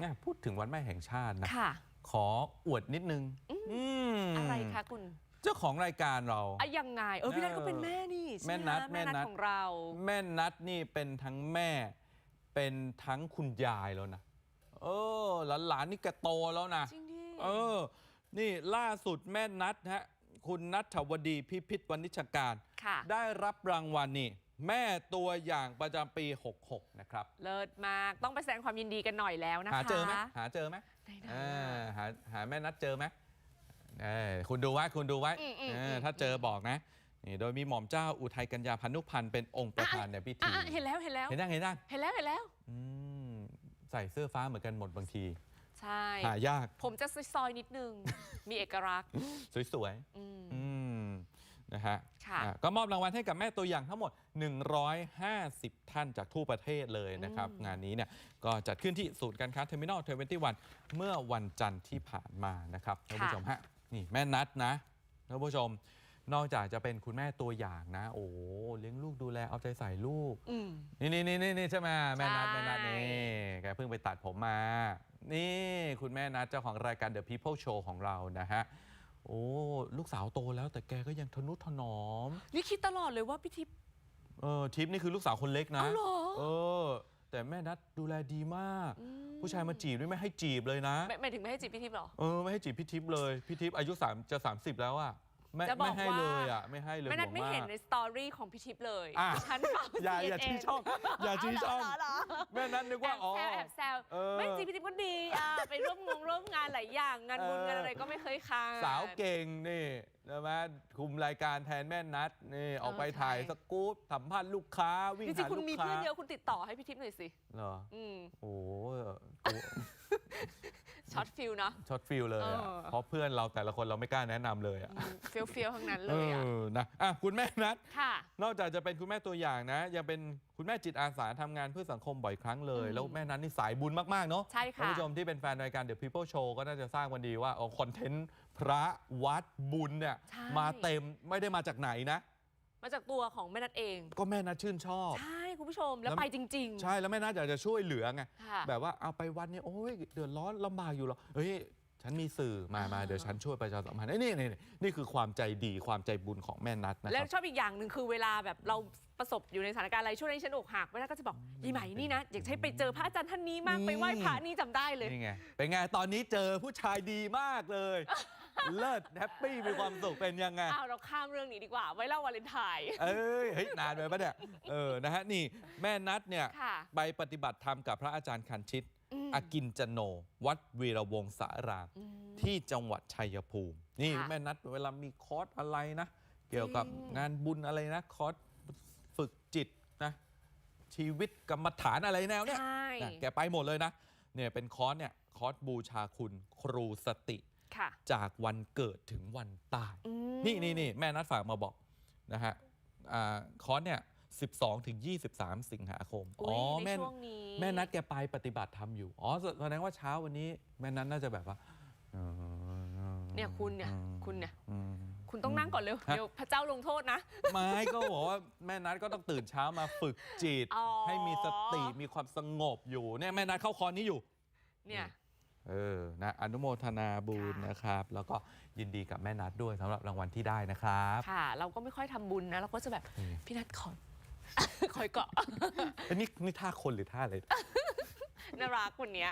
เนี่ยพูดถึงวันแม่แห่งชาตินะ ค่ะ ขออวดนิดนึงอืมอะไรคะคุณ เจ้าของรายการเรา อะยังไง เออพี่นัทก็เป็นแม่นี่ใช่ไหแม่นัทคะแม่แม่นันัททของเรา แม่นัดนี่เป็นทั้งแม่ เป็นทั้งคุณยายแล้วนะ เออ หลานๆนี่แกโตแล้วนะ จริงดิ เออ นี่ล่าสุดแม่นัดฮะ คุณนัทวดีพิพิธวณิชการ ค่ะ ได้รับรางวัลนี่ แม่ตัวอย่างประจำปี 66 นะครับ เลิศมากต้องไปแสดงความยินดีกันหน่อยแล้วนะคะหาเจอไหมหาเจอไหมได้ๆเออหาหาแม่นัดเจอไหมเออคุณดูไว้คุณดูไว้อืมอืมเอออืมถ้าเจอบอกนะนี่โดยมีหม่อมเจ้าอุทัยกัญญาพันนุพันธ์เป็นองค์ประธานในพิธีอะๆเห็นแล้วเห็นแล้วเห็นยังเห็นยังเห็นแล้วเห็นแล้ว อืมใส่เสื้อฟ้าเหมือนกันหมดบางที ใช่ หายากผมจะซอยๆนิดนึง มีเอกลักษณ์สวยอืม ๆอืม นะฮะค่ะอะก็มอบรางวัลให้กับแม่ตัวอย่างทั้งหมด 150 ท่านจากทั่วประเทศเลยนะครับ งานนี้เนี่ยก็จัดขึ้นที่ศูนย์การค้าเทอร์มินอลเทเวนตี้วันเมื่อวันจันทร์ที่ผ่านมานะครับท่านผู้ชมฮะนี่แม่นัดนะท่านผู้ชม นอกจากจะเป็นคุณแม่ตัวอย่างนะ โอ้โหเลี้ยงลูกดูแลเอาใจใส่ลูกอืมนี่นี่นี่นี่นี่ใช่ไหมแม่นัดใช่แม่นัดนี่แกเพิ่งไปตัดผมมา นี่คุณแม่นัดเจ้าของรายการ The People Show ของเรานะฮะ โอ้ ลูกสาวโตแล้วแต่แกก็ยังทนุถนอม นี่คิดตลอดเลยว่าพี่ทิพย์ เออทิปนี่คือลูกสาวคนเล็กนะ เอาเหรอ เออ แต่แม่นัดดูแลดีมาก ผู้ชายมาจีบด้วยไม่ให้จีบเลยนะไม่ไม่ถึงไม่ให้จีบพี่ทิพย์หรอ เออไม่ให้จีบพี่ทิพย์เลย พี่ทิพย์อายุสามจะ 30 แล้วอะไม่จะบอกไม่ให้ว่าเลยอะไม่ให้เลยไม่นัดห่วงไม่เห็นากในสตอรี่ของพี่ทิพย์เลยอะ ฉันเปล่าอย่าอย่า CNN ชี้ช่อง อย่าชี้ช่อง เหรเหรอแม่นัดนึกแอว่าบอ๋อแซวแอบแซวเออ ไม่จริงพี่ทิพย์ก็ดีอะ ไปร่วมงงร่วมงานหลายอย่าง งานบุญเอองานอะไรก็ไม่เคยค้างสาวเก่งนี่ใช่ไหมคุมรายการแทนแม่นัดนี่ออกไปเออใช่ถ่ายสกู๊ปสัมภาษณ์ลูกค้า วิ่งจริหางๆคุณลูกมีค้าเพื่อนเยอะคุณติดต่อให้พี่ทิพย์หน่อยสิเหรออืมโอ้โห ช็อตฟิลเนาะ ช็อตฟิลเลยอะเออ เพราะเพื่อนเราแต่ละคนเราไม่กล้าแนะนำเลยอะเฟี้ยวเฟี้ยวๆทั้งนั้นเอเลยอะอนะอะคุณแม่นัดค่ะ นอกจากจะเป็นคุณแม่ตัวอย่างนะ ยังเป็นคุณแม่จิตอาสาทำงานเพื่อสังคมบ่อยครั้งเลย อืมแล้วแม่นั้นนี่สายบุญมาก ๆ เนาะใช่ค่ะท่านผู้ชมที่เป็นแฟนรายการ The People Show ก็น่าจะทราบกันดีว่าเอาคอนเทนต์พระวัดบุญเนี่ยใช่มาเต็มไม่ได้มาจากไหนนะ มาจากตัวของแม่นัทเอง ก็แม่นัดชื่นชอบ ใช่ คุณผู้ชมแล้วแล้วไปจริงใช่แล้วแม่นัดอยากจะช่วยเหลือไงค่ะแบบว่าเอาไปวัดเนี่ยโอ้ยเดือดร้อนลำบากอยู่หรอเฮ้ยฉันมีสื่อมามาอ่าเดี๋ยวฉันช่วยประชาสัมพันธ์เอ้ยนี่นี่นี่นี่คือความใจดีความใจบุญของแม่นัดนะๆแล้ควรับ ชอบอีกอย่างหนึ่งคือเวลาแบบเราประสบอยู่ในสถานการณ์อะไรช่วงนี้ฉันอกหักแม่นัทก็จะบอกยี่ไหมนี่นะอยากให้ไปเจอพระอาจารย์ท่านนี้มากนี่ไปไหว้พระนี่จำได้เลย นี่ไงเป็นไงตอนนี้เจอผู้ชายดีมากเลย เลิศแฮปปี้มีความสุขเป็นยังไง อ้าวเราข้ามเรื่องนี้ดีกว่า ไว้เล่าวาเลนไทน์ เอ้ยเฮ้ยนานไปปะเนี่ยเออนะฮะนี่แม่นัดเนี่ยค่ะไปปฏิบัติธรรมกับพระอาจารย์คันชิต อืม อากินจโน วัดวีระวงศาราม อืม ที่จังหวัดชัยภูมิ นี่ค่ะแม่นัดเวลามีคอร์สอะไรนะ เกี่ยวกับจริงงานบุญอะไรนะ คอร์สฝึกจิตนะ ชีวิตกรรมฐานอะไรแนวเนี้ยใช่ นะแกไปหมดเลยนะ เนี่ยเป็นคอร์สเนี่ยคอร์สบูชาคุณครูสติค่ะ จากวันเกิดถึงวันตายอืมนี่นี่นี่แม่นัดฝากมาบอกนะฮะอ่าคอร์สเนี่ย12ถึง23 สิงหาคมอุ๊ยในแม่ช่วงนี้แม่นัดแกไปปฏิบัติธรรมอยู่ อ๋อแสแสดงว่าเช้าวันนี้แม่นัดน่าจะแบบว่าเนี่ยคุณเนี่ยคุณเนี่ยอืมคุณต้องนั่งก่อนเร็วฮะเดี๋ยวพระเจ้าลงโทษนะ ไม่ก็บอกว่าแม่นัดก็ต้องตื่นเช้ามาฝึกจิตอ๋อให้มีสติมีความสงบอยู่เนี่ยแม่นัดเข้าคอร์สนี้อยู่ เนี่ย เออนะอนุโมทนาบุญค่ะนะครับ แล้วก็ยินดีกับแม่นัดด้วยสำหรับรางวัลที่ได้นะครับ ค่ะ เราก็ไม่ค่อยทำบุญนะ เราก็จะแบบ อืม พี่นัทขอ คอยเกาะเอ้ยนี่นี่ท่าคนหรือท่าอะไร น่ารักคนเนี้ย